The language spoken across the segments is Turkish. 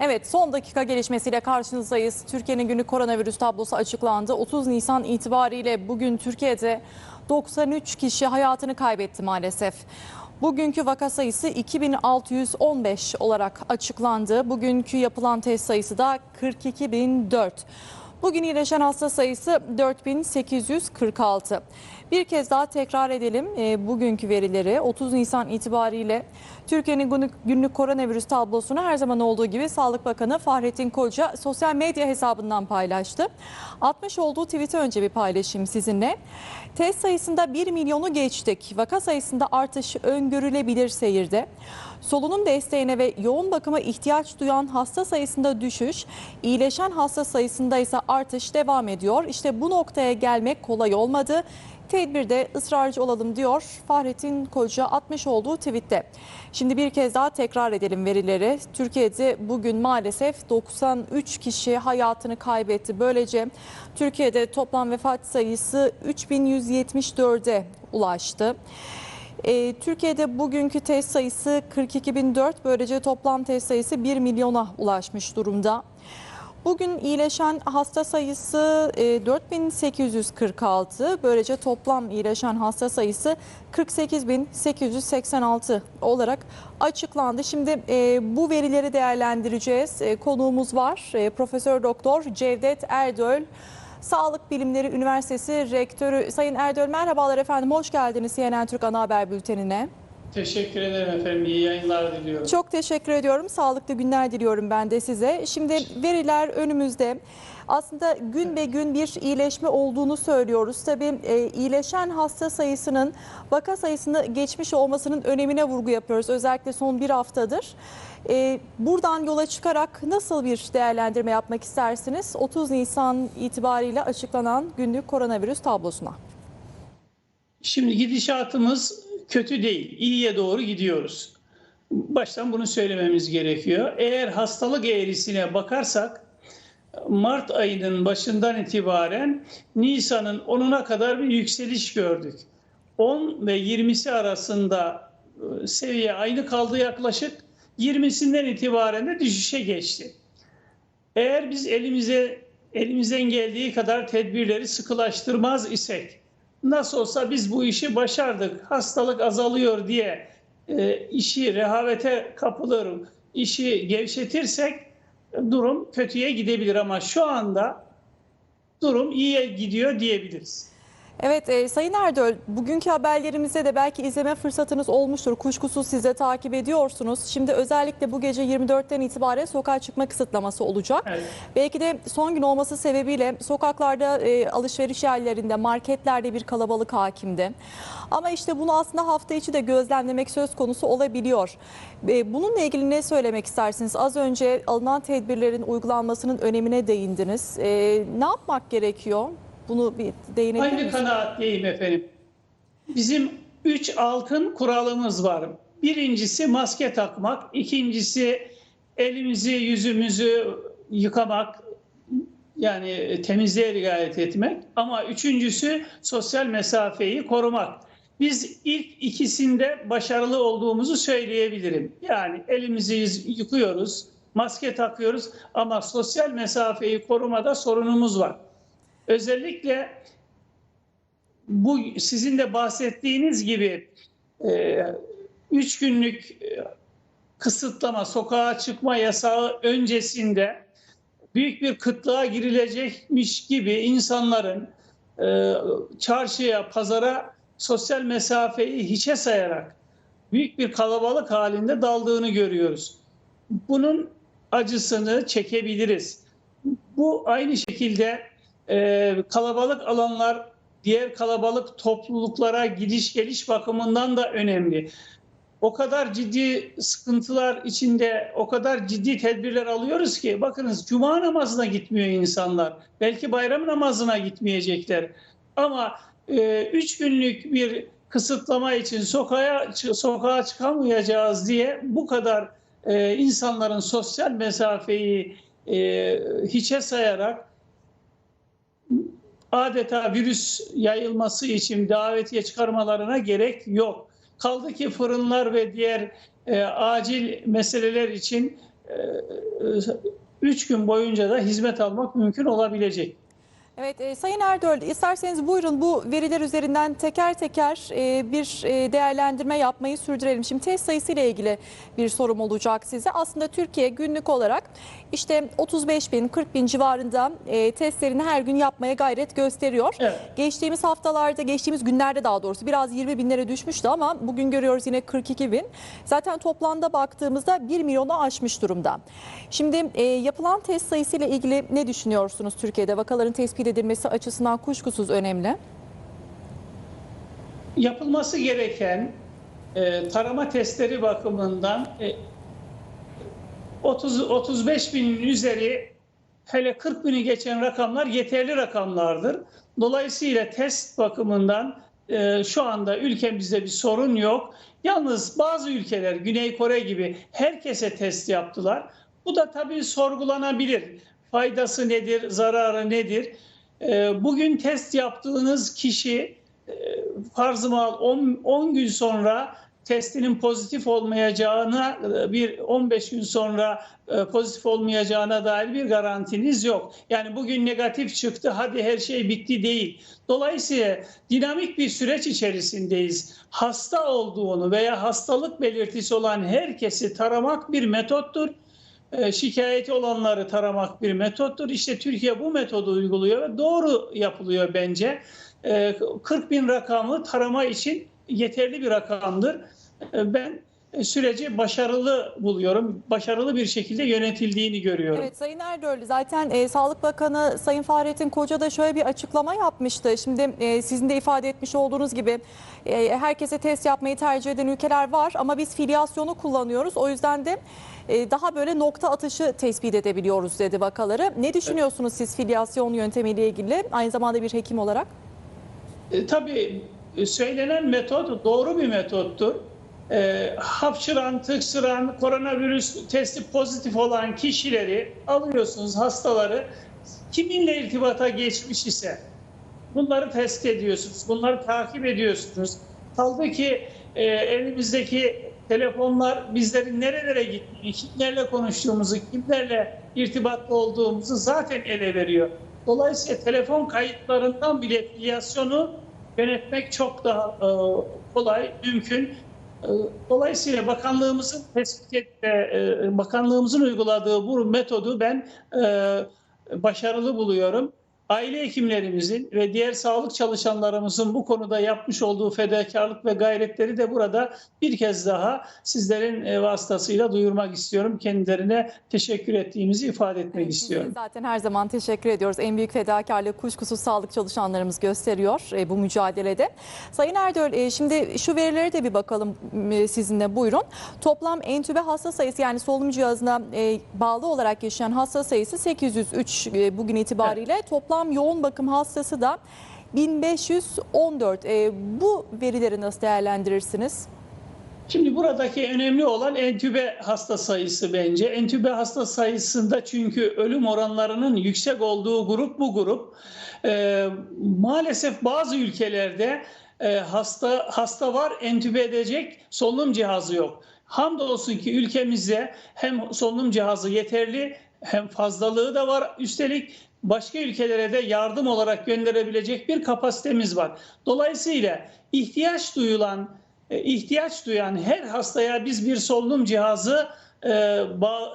Evet son dakika gelişmesiyle karşınızdayız. Türkiye'nin günlük koronavirüs tablosu açıklandı. 30 Nisan itibariyle bugün Türkiye'de 93 kişi hayatını kaybetti maalesef. Bugünkü vaka sayısı 2615 olarak açıklandı. Bugünkü yapılan test sayısı da 42004. Bugün iyileşen hasta sayısı 4846. Bir kez daha tekrar edelim e, bugünkü verileri. 30 Nisan itibariyle Türkiye'nin günlük, günlük koronavirüs tablosunu her zaman olduğu gibi Sağlık Bakanı Fahrettin Koca sosyal medya hesabından paylaştı. Atmış olduğu tweet'i önce bir paylaşayım sizinle. Test sayısında 1 milyonu geçtik. Vaka sayısında artış öngörülebilir seyirde. Solunum desteğine ve yoğun bakıma ihtiyaç duyan hasta sayısında düşüş, iyileşen hasta sayısında ise artış devam ediyor. İşte bu noktaya gelmek kolay olmadı. Tedbirde ısrarcı olalım diyor Fahrettin Koca atmış olduğu tweette. Şimdi bir kez daha tekrar edelim verileri. Türkiye'de bugün maalesef 93 kişi hayatını kaybetti. Böylece Türkiye'de toplam vefat sayısı 3174'e ulaştı. Ee, Türkiye'de bugünkü test sayısı 42.004. Böylece toplam test sayısı 1 milyona ulaşmış durumda. Bugün iyileşen hasta sayısı e, 4846. Böylece toplam iyileşen hasta sayısı 48886 olarak açıklandı. Şimdi e, bu verileri değerlendireceğiz. E, konuğumuz var. E, Profesör Doktor Cevdet Erdöl. Sağlık Bilimleri Üniversitesi Rektörü Sayın Erdöl merhabalar efendim. Hoş geldiniz CNN Türk Ana Haber Bülteni'ne. Teşekkür ederim efendim. İyi yayınlar diliyorum. Çok teşekkür ediyorum. Sağlıklı günler diliyorum ben de size. Şimdi veriler önümüzde. Aslında gün be gün bir iyileşme olduğunu söylüyoruz. Tabii e, iyileşen hasta sayısının vaka sayısını geçmiş olmasının önemine vurgu yapıyoruz. Özellikle son bir haftadır. E, buradan yola çıkarak nasıl bir değerlendirme yapmak istersiniz? 30 Nisan itibariyle açıklanan günlük koronavirüs tablosuna. Şimdi gidişatımız kötü değil. İyiye doğru gidiyoruz. Baştan bunu söylememiz gerekiyor. Eğer hastalık eğrisine bakarsak Mart ayının başından itibaren Nisan'ın 10'una kadar bir yükseliş gördük. 10 ve 20'si arasında e, seviye aynı kaldı yaklaşık. 20'sinden itibaren de düşüşe geçti. Eğer biz elimize elimizden geldiği kadar tedbirleri sıkılaştırmaz isek nasıl olsa biz bu işi başardık, hastalık azalıyor diye e, işi rehavete kapılır, işi gevşetirsek durum kötüye gidebilir ama şu anda durum iyiye gidiyor diyebiliriz. Evet e, Sayın Erdöl bugünkü haberlerimizde de belki izleme fırsatınız olmuştur. Kuşkusuz siz de takip ediyorsunuz. Şimdi özellikle bu gece 24'ten itibaren sokağa çıkma kısıtlaması olacak. Evet. Belki de son gün olması sebebiyle sokaklarda e, alışveriş yerlerinde marketlerde bir kalabalık hakimdi. Ama işte bunu aslında hafta içi de gözlemlemek söz konusu olabiliyor. E, bununla ilgili ne söylemek istersiniz? Az önce alınan tedbirlerin uygulanmasının önemine değindiniz. E, ne yapmak gerekiyor? Bunu bir değinebilir Aynı misiniz? kanaatteyim efendim. Bizim üç altın kuralımız var. Birincisi maske takmak, ikincisi elimizi yüzümüzü yıkamak, yani temizliğe riayet etmek. Ama üçüncüsü sosyal mesafeyi korumak. Biz ilk ikisinde başarılı olduğumuzu söyleyebilirim. Yani elimizi yıkıyoruz, maske takıyoruz ama sosyal mesafeyi korumada sorunumuz var. Özellikle bu sizin de bahsettiğiniz gibi e, üç günlük e, kısıtlama, sokağa çıkma yasağı öncesinde büyük bir kıtlığa girilecekmiş gibi insanların e, çarşıya, pazara sosyal mesafeyi hiçe sayarak büyük bir kalabalık halinde daldığını görüyoruz. Bunun acısını çekebiliriz. Bu aynı şekilde e, kalabalık alanlar diğer kalabalık topluluklara gidiş geliş bakımından da önemli. O kadar ciddi sıkıntılar içinde o kadar ciddi tedbirler alıyoruz ki bakınız cuma namazına gitmiyor insanlar. Belki bayram namazına gitmeyecekler. Ama e, üç günlük bir kısıtlama için sokağa sokağa çıkamayacağız diye bu kadar e, insanların sosyal mesafeyi e, hiçe sayarak adeta virüs yayılması için davetiye çıkarmalarına gerek yok. Kaldı ki fırınlar ve diğer e, acil meseleler için 3 gün boyunca da hizmet almak mümkün olabilecek. Evet e, Sayın Erdoğan isterseniz buyurun bu veriler üzerinden teker teker e, bir e, değerlendirme yapmayı sürdürelim. Şimdi test sayısı ile ilgili bir sorum olacak size. Aslında Türkiye günlük olarak işte 35 bin 40 bin civarında e, testlerini her gün yapmaya gayret gösteriyor. Evet. Geçtiğimiz haftalarda geçtiğimiz günlerde daha doğrusu biraz 20 binlere düşmüştü ama bugün görüyoruz yine 42 bin. Zaten toplamda baktığımızda 1 milyonu aşmış durumda. Şimdi e, yapılan test sayısı ile ilgili ne düşünüyorsunuz Türkiye'de? Vakaların tespit edilmesi açısından kuşkusuz önemli. Yapılması gereken e, tarama testleri bakımından e, 30 35 binin üzeri hele 40 bini geçen rakamlar yeterli rakamlardır. Dolayısıyla test bakımından e, şu anda ülkemizde bir sorun yok. Yalnız bazı ülkeler Güney Kore gibi herkese test yaptılar. Bu da tabii sorgulanabilir. Faydası nedir, zararı nedir? E, bugün test yaptığınız kişi e, farz-ı mahal 10, 10 gün sonra testinin pozitif olmayacağına e, bir 15 gün sonra e, pozitif olmayacağına dair bir garantiniz yok. Yani bugün negatif çıktı hadi her şey bitti değil. Dolayısıyla dinamik bir süreç içerisindeyiz. Hasta olduğunu veya hastalık belirtisi olan herkesi taramak bir metottur. E, Şikayeti olanları taramak bir metottur. İşte Türkiye bu metodu uyguluyor ve doğru yapılıyor bence. E, 40 bin rakamı tarama için yeterli bir rakamdır. E, Ben süreci başarılı buluyorum. Başarılı bir şekilde yönetildiğini görüyorum. Evet Sayın Erdoğan zaten e, Sağlık Bakanı Sayın Fahrettin Koca da şöyle bir açıklama yapmıştı. Şimdi e, sizin de ifade etmiş olduğunuz gibi e, herkese test yapmayı tercih eden ülkeler var ama biz filyasyonu kullanıyoruz. O yüzden de e, daha böyle nokta atışı tespit edebiliyoruz dedi vakaları. Ne düşünüyorsunuz siz filyasyon yöntemiyle ilgili aynı zamanda bir hekim olarak? E, tabii e, söylenen metot doğru bir metottur. E, hapşıran, tıksıran, koronavirüs testi pozitif olan kişileri alıyorsunuz, hastaları. Kiminle irtibata geçmiş ise bunları test ediyorsunuz, bunları takip ediyorsunuz. Kaldı ki e, elimizdeki telefonlar bizlerin nerelere gittiğini, kimlerle konuştuğumuzu, kimlerle irtibatlı olduğumuzu zaten ele veriyor. Dolayısıyla telefon kayıtlarından bile filiyasyonu yönetmek çok daha e, kolay, mümkün. E, Dolayısıyla bakanlığımızın tespit ettiği, e, bakanlığımızın uyguladığı bu metodu ben e, başarılı buluyorum. Aile hekimlerimizin ve diğer sağlık çalışanlarımızın bu konuda yapmış olduğu fedakarlık ve gayretleri de burada bir kez daha sizlerin e, vasıtasıyla duyurmak istiyorum. Kendilerine teşekkür ettiğimizi ifade etmek de istiyorum. Zaten her zaman teşekkür ediyoruz. En büyük fedakarlığı kuşkusuz sağlık çalışanlarımız gösteriyor e, bu mücadelede. Sayın Erdoğan e, şimdi şu verilere de bir bakalım sizinle buyurun. Toplam entübe hasta sayısı yani solunum cihazına bağlı olarak yaşayan hasta sayısı 803 e, bugün itibariyle. Toplam yoğun bakım hastası da 1514. E, bu verileri nasıl değerlendirirsiniz? Şimdi buradaki önemli olan entübe hasta sayısı bence. Entübe hasta sayısında çünkü ölüm oranlarının yüksek olduğu grup bu grup. Ee, maalesef bazı ülkelerde e, hasta hasta var entübe edecek solunum cihazı yok. Hamdolsun ki ülkemizde hem solunum cihazı yeterli hem fazlalığı da var. Üstelik başka ülkelere de yardım olarak gönderebilecek bir kapasitemiz var. Dolayısıyla ihtiyaç duyulan e, ihtiyaç duyan her hastaya biz bir solunum cihazı e,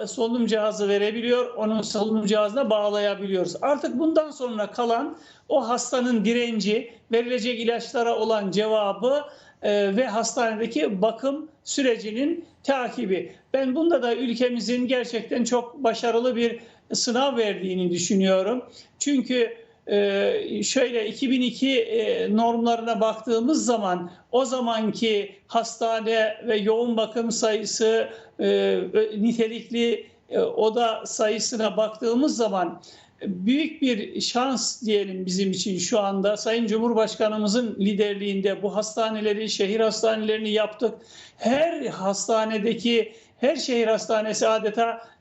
solunum cihazı verebiliyor, onun solunum cihazına bağlayabiliyoruz. Artık bundan sonra kalan o hastanın direnci, verilecek ilaçlara olan cevabı e, ve hastanedeki bakım sürecinin takibi. Ben bunda da ülkemizin gerçekten çok başarılı bir sınav verdiğini düşünüyorum. Çünkü ee, şöyle 2002 e, normlarına baktığımız zaman o zamanki hastane ve yoğun bakım sayısı e, nitelikli e, oda sayısına baktığımız zaman büyük bir şans diyelim bizim için şu anda Sayın Cumhurbaşkanımızın liderliğinde bu hastaneleri, şehir hastanelerini yaptık. Her hastanedeki her şehir hastanesi adeta e,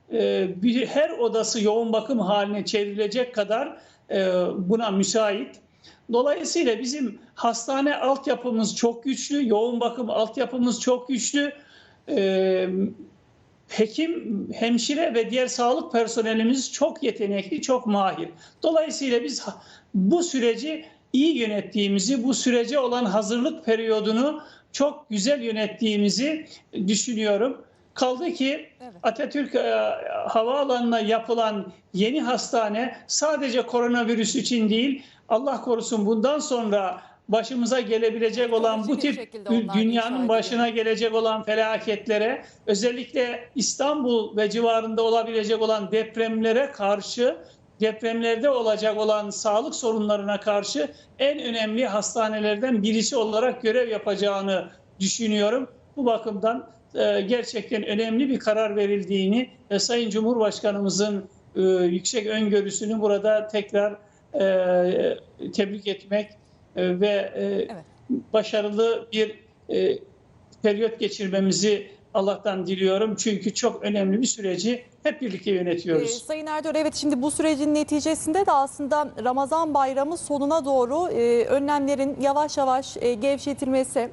bir, her odası yoğun bakım haline çevrilecek kadar e, buna müsait. Dolayısıyla bizim hastane altyapımız çok güçlü, yoğun bakım altyapımız çok güçlü. E, hekim, hemşire ve diğer sağlık personelimiz çok yetenekli, çok mahir. Dolayısıyla biz bu süreci iyi yönettiğimizi, bu sürece olan hazırlık periyodunu çok güzel yönettiğimizi düşünüyorum. Kaldı ki Evet. Atatürk e, Havaalanı'na yapılan yeni hastane sadece koronavirüs için değil, Allah korusun bundan sonra başımıza gelebilecek olan bu tip dünyanın başına gelecek olan felaketlere, özellikle İstanbul ve civarında olabilecek olan depremlere karşı, depremlerde olacak olan sağlık sorunlarına karşı en önemli hastanelerden birisi olarak görev yapacağını düşünüyorum. Bu bakımdan gerçekten önemli bir karar verildiğini ve Sayın Cumhurbaşkanımızın e, yüksek öngörüsünü burada tekrar e, tebrik etmek e, ve e, Evet. başarılı bir e, periyot geçirmemizi Allah'tan diliyorum. Çünkü çok önemli bir süreci hep birlikte Ee, yönetiyoruz. Sayın Erdoğan evet şimdi bu sürecin neticesinde de aslında Ramazan bayramı sonuna doğru e, önlemlerin yavaş yavaş e, gevşetilmesi,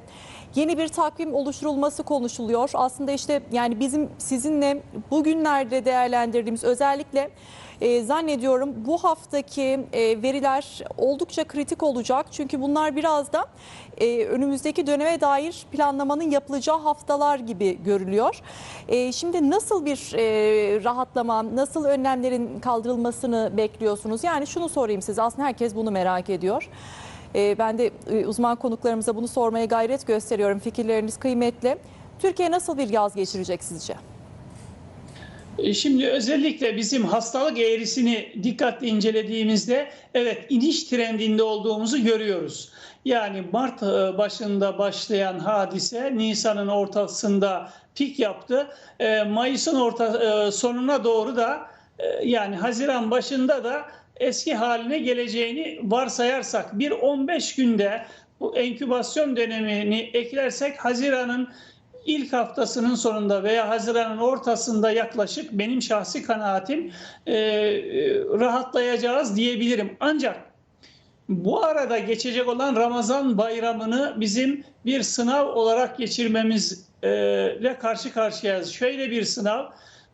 yeni bir takvim oluşturulması konuşuluyor. Aslında işte yani bizim sizinle bugünlerde değerlendirdiğimiz özellikle e, zannediyorum bu haftaki e, veriler oldukça kritik olacak. Çünkü bunlar biraz da e, önümüzdeki döneme dair planlamanın yapılacağı haftalar gibi görülüyor. E, şimdi nasıl bir e, rahatlama, nasıl önlemlerin kaldırılmasını bekliyorsunuz? Yani şunu sorayım size aslında herkes bunu merak ediyor. E, ben de e, uzman konuklarımıza bunu sormaya gayret gösteriyorum. Fikirleriniz kıymetli. Türkiye nasıl bir yaz geçirecek sizce? E, Şimdi özellikle bizim hastalık eğrisini dikkatli incelediğimizde evet iniş trendinde olduğumuzu görüyoruz. Yani Mart e, başında başlayan hadise Nisan'ın ortasında pik yaptı. Mayıs'ın orta sonuna doğru da yani Haziran başında da eski haline geleceğini varsayarsak bir 15 günde bu enkübasyon dönemini eklersek Haziran'ın ilk haftasının sonunda veya Haziran'ın ortasında yaklaşık benim şahsi kanaatim e, e, rahatlayacağız diyebilirim. Ancak bu arada geçecek olan Ramazan bayramını bizim bir sınav olarak geçirmemizle karşı karşıyayız. Şöyle bir sınav.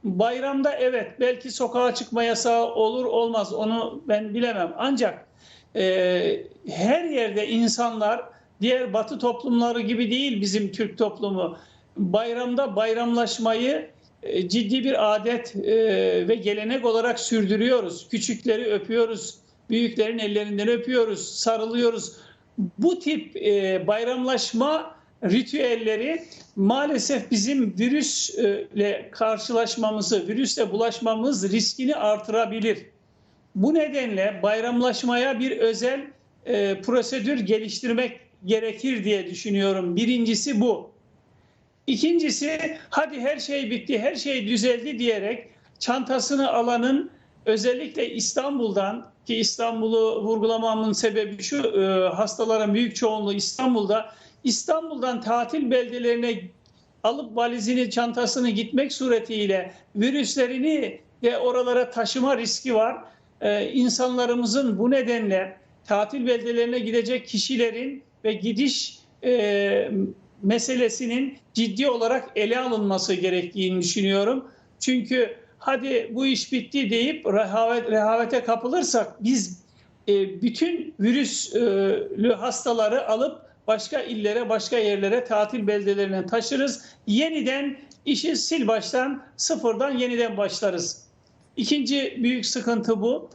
Bayramda evet belki sokağa çıkma yasağı olur olmaz onu ben bilemem. Ancak e, her yerde insanlar diğer batı toplumları gibi değil bizim Türk toplumu. Bayramda bayramlaşmayı e, ciddi bir adet e, ve gelenek olarak sürdürüyoruz. Küçükleri öpüyoruz, büyüklerin ellerinden öpüyoruz, sarılıyoruz. Bu tip e, bayramlaşma ritüelleri maalesef bizim virüsle karşılaşmamızı, virüsle bulaşmamız riskini artırabilir. Bu nedenle bayramlaşmaya bir özel e, prosedür geliştirmek gerekir diye düşünüyorum. Birincisi bu. İkincisi hadi her şey bitti, her şey düzeldi diyerek çantasını alanın özellikle İstanbul'dan ki İstanbul'u vurgulamamın sebebi şu e, hastaların büyük çoğunluğu İstanbul'da İstanbul'dan tatil beldelerine alıp valizini çantasını gitmek suretiyle virüslerini de oralara taşıma riski var. Ee, insanlarımızın bu nedenle tatil beldelerine gidecek kişilerin ve gidiş e, meselesinin ciddi olarak ele alınması gerektiğini düşünüyorum. Çünkü hadi bu iş bitti deyip rehavet, rehavete kapılırsak biz e, bütün virüslü hastaları alıp başka illere, başka yerlere, tatil beldelerine taşırız. Yeniden işi sil baştan, sıfırdan yeniden başlarız. İkinci büyük sıkıntı bu.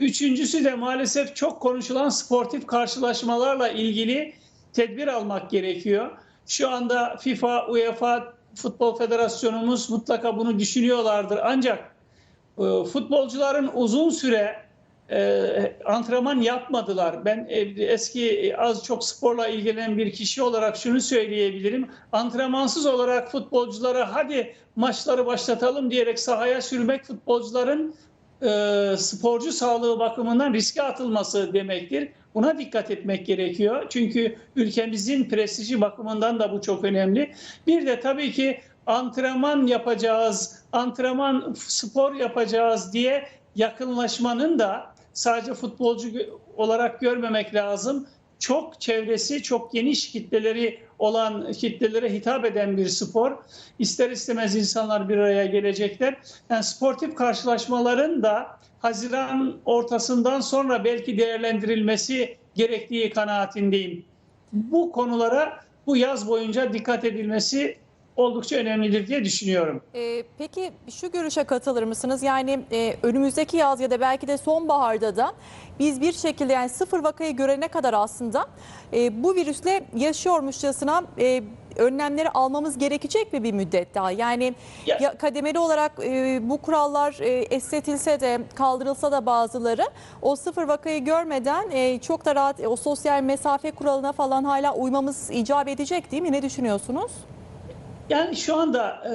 Üçüncüsü de maalesef çok konuşulan sportif karşılaşmalarla ilgili tedbir almak gerekiyor. Şu anda FIFA, UEFA, Futbol Federasyonumuz mutlaka bunu düşünüyorlardır. Ancak e, futbolcuların uzun süre e, antrenman yapmadılar. Ben e, eski e, az çok sporla ilgilenen bir kişi olarak şunu söyleyebilirim. Antrenmansız olarak futbolculara hadi maçları başlatalım diyerek sahaya sürmek futbolcuların e, sporcu sağlığı bakımından riske atılması demektir. Buna dikkat etmek gerekiyor. Çünkü ülkemizin prestiji bakımından da bu çok önemli. Bir de tabii ki antrenman yapacağız, antrenman spor yapacağız diye yakınlaşmanın da sadece futbolcu olarak görmemek lazım. çok çevresi, çok geniş kitleleri olan kitlelere hitap eden bir spor. İster istemez insanlar bir araya gelecekler. Yani sportif karşılaşmaların da Haziran ortasından sonra belki değerlendirilmesi gerektiği kanaatindeyim. Bu konulara bu yaz boyunca dikkat edilmesi oldukça önemlidir diye düşünüyorum. Ee, peki şu görüşe katılır mısınız? Yani e, önümüzdeki yaz ya da belki de sonbaharda da biz bir şekilde yani sıfır vakayı görene kadar aslında e, bu virüsle yaşıyormuşçasına e, önlemleri almamız gerekecek mi bir müddet daha? Yani Ya- ya, kademeli olarak e, bu kurallar e, esnetilse de kaldırılsa da bazıları o sıfır vakayı görmeden e, çok da rahat e, o sosyal mesafe kuralına falan hala uymamız icap edecek değil mi? Ne düşünüyorsunuz? Yani şu anda e,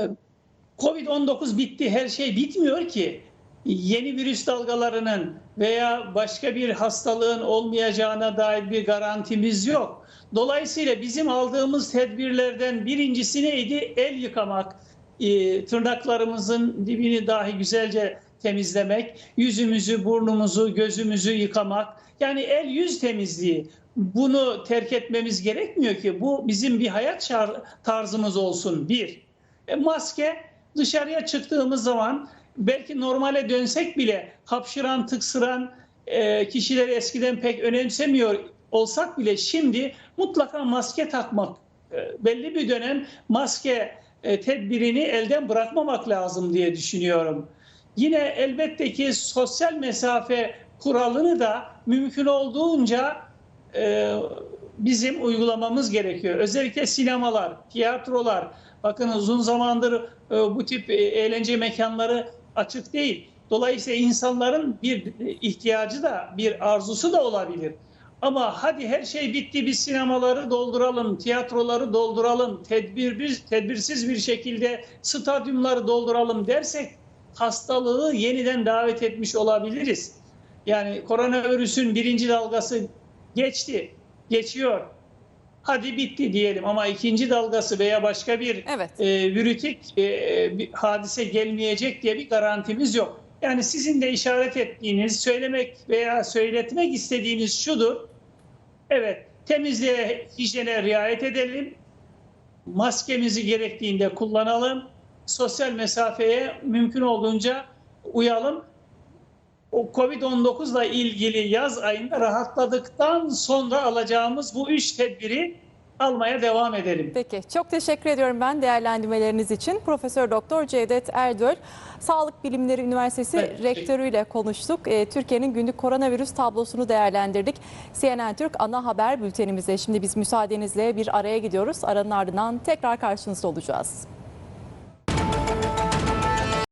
Covid-19 bitti, her şey bitmiyor ki. Yeni virüs dalgalarının veya başka bir hastalığın olmayacağına dair bir garantimiz yok. Dolayısıyla bizim aldığımız tedbirlerden birincisi neydi? El yıkamak, e, tırnaklarımızın dibini dahi güzelce temizlemek, yüzümüzü, burnumuzu, gözümüzü yıkamak. Yani el yüz temizliği. Bunu terk etmemiz gerekmiyor ki. Bu bizim bir hayat tarzımız olsun. Bir. E, maske dışarıya çıktığımız zaman belki normale dönsek bile hapşıran, tıksıran e, kişileri eskiden pek önemsemiyor olsak bile şimdi mutlaka maske takmak e, belli bir dönem maske e, tedbirini elden bırakmamak lazım diye düşünüyorum. Yine elbette ki sosyal mesafe kuralını da mümkün olduğunca e, bizim uygulamamız gerekiyor. Özellikle sinemalar, tiyatrolar. Bakın uzun zamandır e, bu tip e, eğlence mekanları açık değil. Dolayısıyla insanların bir ihtiyacı da bir arzusu da olabilir. Ama hadi her şey bitti biz sinemaları dolduralım, tiyatroları dolduralım, tedbir bir, tedbirsiz bir şekilde stadyumları dolduralım dersek hastalığı yeniden davet etmiş olabiliriz. Yani koronavirüsün birinci dalgası geçti, geçiyor. Hadi bitti diyelim ama ikinci dalgası veya başka bir Evet. e, virütik e, bir hadise gelmeyecek diye bir garantimiz yok. Yani sizin de işaret ettiğiniz, söylemek veya söyletmek istediğiniz şudur. Evet, temizliğe, hijyene riayet edelim. Maskemizi gerektiğinde kullanalım. Sosyal mesafeye mümkün olduğunca uyalım. O Covid-19 ile ilgili yaz ayında rahatladıktan sonra alacağımız bu üç tedbiri almaya devam edelim. Peki çok teşekkür ediyorum ben değerlendirmeleriniz için. Profesör Doktor Cevdet Erdöl Sağlık Bilimleri Üniversitesi Evet, rektörüyle konuştuk. Ee, Türkiye'nin günlük koronavirüs tablosunu değerlendirdik. CNN Türk ana haber bültenimizde şimdi biz müsaadenizle bir araya gidiyoruz. Aranın ardından tekrar karşınızda olacağız.